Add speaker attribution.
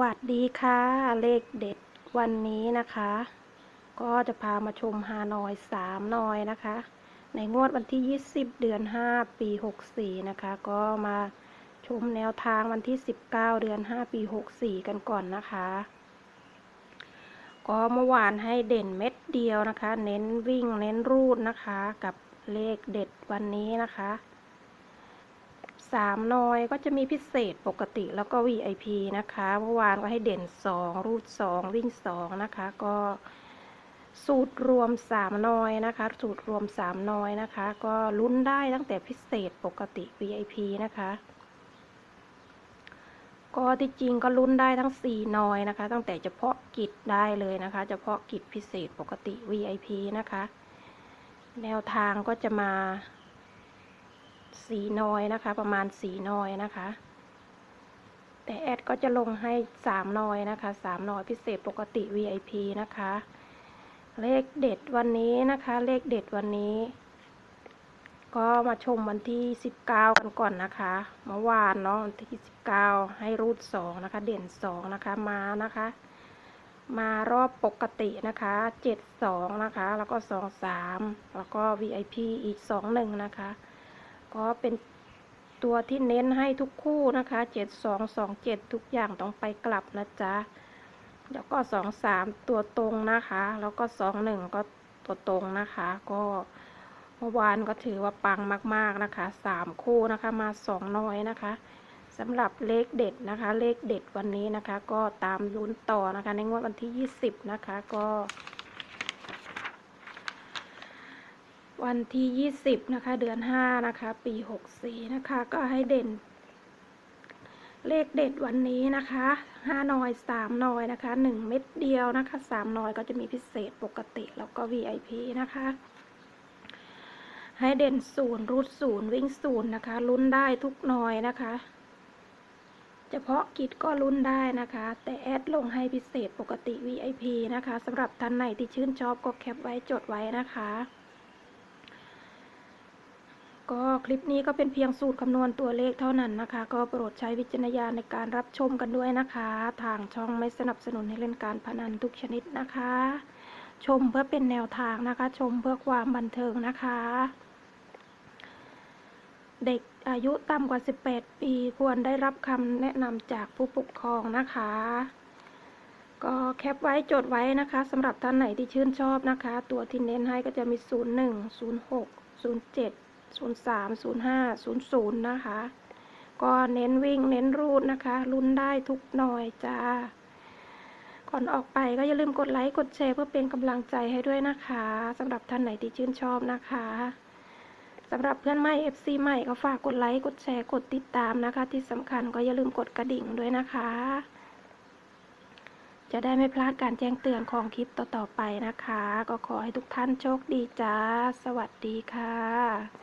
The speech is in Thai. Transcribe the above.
Speaker 1: วัสดีค่ะ เลขเด็ดวันนี้นะคะ ก็จะพามาชมฮานอยสามนอยนะคะ ในงวดวันที่ 20 เดือน 5 ปี 64 นะคะ ก็มาชมแนวทางวันที่ 19 เดือน 5 ปี 64 กันก่อนนะคะ ก็เมื่อวานให้เด่นเม็ดเดียวนะคะ เน้นวิ่งเน้นรูดนะคะ กับเลขเด็ดวันนี้นะคะ สามนอยก็จะมีพิเศษปกติแล้วก็ VIP นะคะ เมื่อวานก็ให้เด่นสองรูดสองวิ่งสองนะคะ ก็สูตรรวมสามนอยนะคะ สูตรรวมสามนอยนะคะ ก็ลุ้นได้ตั้งแต่พิเศษปกติ VIP นะคะ ก็ที่จริงก็ลุ้นได้ทั้งสี่นอยนะคะ ตั้งแต่เฉพาะกิจได้เลยนะคะ เฉพาะกิจพิเศษปกติ VIP นะคะ แนวทางก็จะมา สีน้อยนะคะ ประมาณสีน้อยนะคะ แต่แอดก็จะลงให้สามน้อยนะคะสามน้อยพิเศษปกติ VIP นะคะ เลขเด็ดวันนี้นะคะ เลขเด็ดวันนี้ ก็มาชมวันที่สิบเก้ากันก่อนนะคะเมื่อวานเนาะวันที่สิบเก้าให้รูดสองนะคะ เด่นสองนะคะมานะคะมารอบปกตินะคะเจ็ดสองนะคะ แล้วก็สองสามแล้วก็ VIP อีกสองหนึ่ งนะคะก็เป็นตัวที่เน้นให้ทุกคู่นะคะ เจ็ดสองสองเจ็ดทุกอย่างต้องไปกลับนะจ๊ะ แล้วก็สองสามตัวตรงนะคะ แล้วก็สองหนึ่งก็ตัวตรงนะคะ ก็เมื่อวานก็ถือว่าปังมากๆนะคะสามคู่นะคะมาสองน้อยนะคะสำหรับเลขเด็ดนะคะ เลขเด็ดวันนี้นะคะ ก็ตามลุ้นต่อนะคะ ในงวดวันที่ยี่สิบนะคะ ก็ วันที่ 20 นะคะ เดือน 5 นะคะ ปี 64 นะคะ ก็ให้เด่น เลขเด็ดวันนี้นะคะ5นอย3นอยนะคะ 1 เม็ดเดียวนะคะ3นอยก็จะมีพิเศษปกติแล้วก็ VIP นะคะ ให้เด่นศูนย์รูดศูนย์วิ่งศูนย์นะคะ ลุ้นได้ทุกหน่อยนะคะ เฉพาะกิจก็ลุ้นได้นะคะ แต่แอดลงให้พิเศษปกติ VIP นะคะสำหรับท่านไหนที่ชื่นชอบก็แคปไว้จดไว้นะคะ ก็คลิปนี้ก็เป็นเพียงสูตรคำนวณตัวเลขเท่านั้นนะคะ ก็โปรดใช้วิจารณญาณในการรับชมกันด้วยนะคะ ทางช่องไม่สนับสนุนให้เล่นการพนันทุกชนิดนะคะ ชมเพื่อเป็นแนวทางนะคะ ชมเพื่อความบันเทิงนะคะ เด็กอายุต่ำกว่า 18 ปีควรได้รับคำแนะนำจากผู้ปกครองนะคะก็แคปไว้จดไว้นะคะสำหรับท่านไหนที่ชื่นชอบนะคะ ตัวที่เน้นให้ก็จะมี 01 06 07 03 05 00 นะคะ ก็เน้นวิ่งเน้นรูดนะคะ ลุ้นได้ทุกหน่อยจ้า ก่อนออกไปก็อย่าลืมกดไลค์กดแชร์เพื่อเป็นกำลังใจให้ด้วยนะคะสำหรับท่านไหนที่ชื่นชอบนะคะสำหรับเพื่อนใหม่ FC ใหม่ก็ฝากกดไลค์กดแชร์กดติดตามนะคะ ที่สำคัญก็อย่าลืมกดกระดิ่งด้วยนะคะ จะได้ไม่พลาดการแจ้งเตือนของคลิปต่อๆไปนะคะ ก็ขอให้ทุกท่านโชคดีจ้า สวัสดีค่ะ